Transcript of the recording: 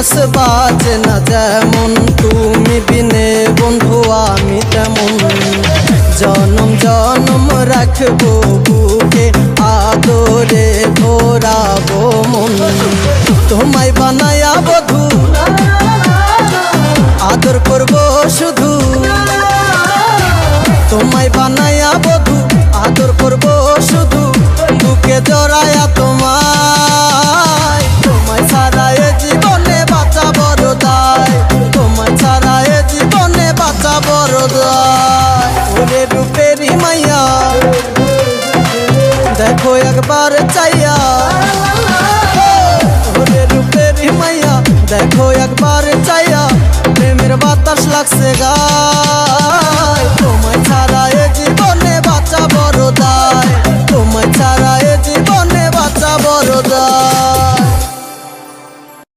মাস বাজে না যেমন, তুমি বিনে বন্ধু, আমি তেমন। জনম জনম রাখব বুকে, আদরে ভোরাবো মন। তোমায় বানায়া বধু আদর করব শুধু। তোমায় বানায়া বাঁচা বড় দায় ওরে রূপেরই মাইয়া দেখো একবার চাইয়া। ওরে রূপেরই মাইয়া দেখো একবার চাইয়া। প্রেমের বাতাস লাগছে গা।